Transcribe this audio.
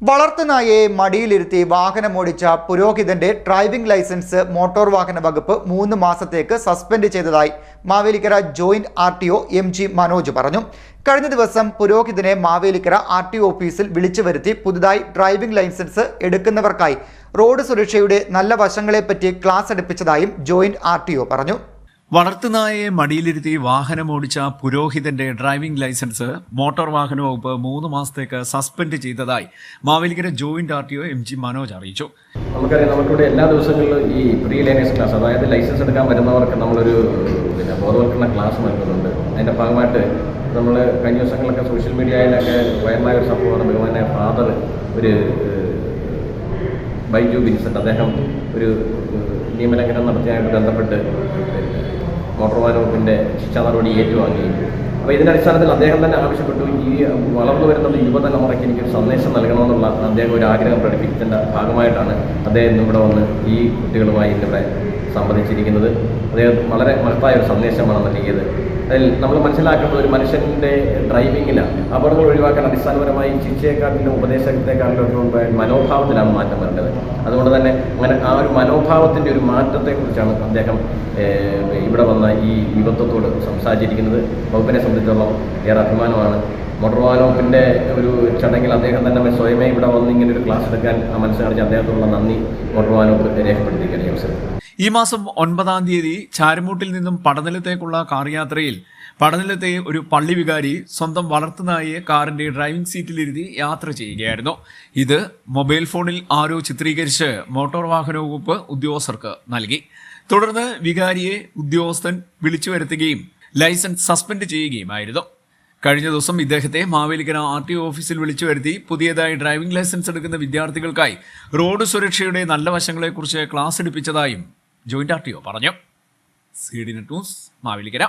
വളർത്തുനായയെ മടിയിലിരുത്തി വാഹനം ഓടിച്ച പുരോഹിതന്റെ ഡ്രൈവിംഗ് ലൈസൻസ് മോട്ടോർ വാഹന വകുപ്പ് മൂന്ന് മാസത്തേക്ക് സസ്പെൻഡ് ചെയ്തതായി Mavelikkara joint R T O M G Manoj പറഞ്ഞു. കഴിഞ്ഞ ദിവസം പുരോഹിതനെ മാവേലിക്കര ആർ ടി ഓഫീസിൽ വിളിച്ചു വരുത്തി പുതുതായി ഡ്രൈവിംഗ് ലൈസൻസ് എടുക്കുന്നവർക്കായി. റോഡ് സുരക്ഷയുടെ നല്ല വശങ്ങളെപ്പറ്റി ക്ലാസ് എടുപ്പിച്ചതായും ജോയിന്റ് ആർ ഒ പറഞ്ഞു. വളർത്തുനായയെ മടിയിലിരുത്തി വാഹനമോടിച്ച പുരോഹിതന്റെ ഡ്രൈവിംഗ് ലൈസൻസ് മോട്ടോർ വാഹന വകുപ്പ് മൂന്ന് മാസത്തേക്ക് സസ്പെൻഡ് ചെയ്തതായി Mavelikkara joint R T O M G Manoj അറിയിച്ചു. നമുക്കറിയാം നമുക്കിവിടെ എല്ലാ ദിവസങ്ങളിലും ഈ പ്രീ ലേണേഴ്സ് ക്ലാസ് അതായത് ലൈസൻസ് എടുക്കാൻ വരുന്നവർക്ക് നമ്മളൊരു പിന്നെ ബോധവൽക്കരണ ക്ലാസ് നൽകുന്നുണ്ട്. അതിന്റെ ഭാഗമായിട്ട് നമ്മൾ കഴിഞ്ഞ ദിവസങ്ങളിലൊക്കെ സോഷ്യൽ മീഡിയയിലൊക്കെ ഭയമായ ഒരു സംഭവമാണ്. ബഹുമാനെ ഫാദർ ഒരു ബൈജു വിൻസെന്റ് അദ്ദേഹം ഒരു നിയമലംഘനം നടത്തിയതായിട്ട് ബന്ധപ്പെട്ട് മോട്ടോർ വാഹന വകുപ്പിന്റെ ശിക്ഷാ നടപടി ഏറ്റുവാങ്ങി. അപ്പോൾ ഇതിന്റെ അടിസ്ഥാനത്തിൽ അദ്ദേഹം തന്നെ ആവശ്യപ്പെട്ടു. ഈ വളർന്നു വരുന്ന യുവതലമുറയ്ക്ക് എനിക്കൊരു സന്ദേശം നൽകണമെന്നുള്ള അദ്ദേഹം ഒരു ആഗ്രഹം പ്രകടിപ്പിച്ചതിന്റെ ഭാഗമായിട്ടാണ് അദ്ദേഹം ഇന്നിവിടെ വന്ന് ഈ കുട്ടികളുമായി ഇന്നിവിടെ സംബന്ധിച്ചിരിക്കുന്നത് അദ്ദേഹം വളരെ മഹത്തായ ഒരു സന്ദേശമാണ് നൽകിയത്. അതിൽ നമ്മൾ മനസ്സിലാക്കേണ്ടത് ഒരു മനുഷ്യന്റെ ഡ്രൈവിങ്ങിൽ അപകടങ്ങൾ ഒഴിവാക്കാൻ അടിസ്ഥാനപരമായി ശിക്ഷയെക്കാട്ടിലും ഉപദേശത്തെക്കാട്ടിലും ഒക്കെ മനോഭാവത്തിലാണ് മാറ്റം വരേണ്ടത് അതുകൊണ്ട് തന്നെ അങ്ങനെ ആ ഒരു മനോഭാവത്തിന്റെ ഒരു മാറ്റത്തെക്കുറിച്ചാണ് അദ്ദേഹം ഇവിടെ വന്ന ഈ യുവത്വത്തോട് സംസാരിച്ചിരിക്കുന്നത്. വകുപ്പിനെ സംബന്ധിച്ചിടത്തോളം ഏറെ അഭിമാനമാണ്. മോട്ടോർ വാഹനോപ്പിന്റെ ഒരു ചടങ്ങിൽ അദ്ദേഹം തന്നെ സ്വയമേ ഇവിടെ വന്ന് ഇങ്ങനെ ഒരു ക്ലാസ് എടുക്കാൻ മനസ്സിലാക്കി അദ്ദേഹത്തോടുള്ള നന്ദി മോട്ടോർ വാഹനോപ്പ് രേഖപ്പെടുത്തിയിരിക്കുകയാണ് അവസരം. ഈ മാസം ഒൻപതാം തീയതി ചാരമൂട്ടിൽ നിന്നും പടനിലത്തേക്കുള്ള കാർ യാത്രയിൽ പടനിലത്തെ ഒരു പള്ളി വികാരി സ്വന്തം വളർത്തുനായയെ കാറിന്റെ ഡ്രൈവിംഗ് സീറ്റിലിരുത്തി യാത്ര ചെയ്യുകയായിരുന്നു. ഇത് മൊബൈൽ ഫോണിൽ ആരോ ചിത്രീകരിച്ച് മോട്ടോർ വാഹന വകുപ്പ് ഉദ്യോഗസ്ഥർക്ക് നൽകി. തുടർന്ന് വികാരിയെ ഉദ്യോഗസ്ഥൻ വിളിച്ചു വരുത്തുകയും ലൈസൻസ് സസ്പെൻഡ് ചെയ്യുകയുമായിരുന്നു. കഴിഞ്ഞ ദിവസം ഇദ്ദേഹത്തെ മാവേലിക്കര ആർ ടി ഓഫീസിൽ വിളിച്ചു വരുത്തി പുതിയതായി ഡ്രൈവിംഗ് ലൈസൻസ് എടുക്കുന്ന വിദ്യാർത്ഥികൾക്കായി റോഡ് സുരക്ഷയുടെ നല്ല വശങ്ങളെക്കുറിച്ച് ക്ലാസ് എടുപ്പിച്ചതായും ജോയിന്റ് ആർ ടി ഒ പറഞ്ഞു. C D net news Mavelikkara.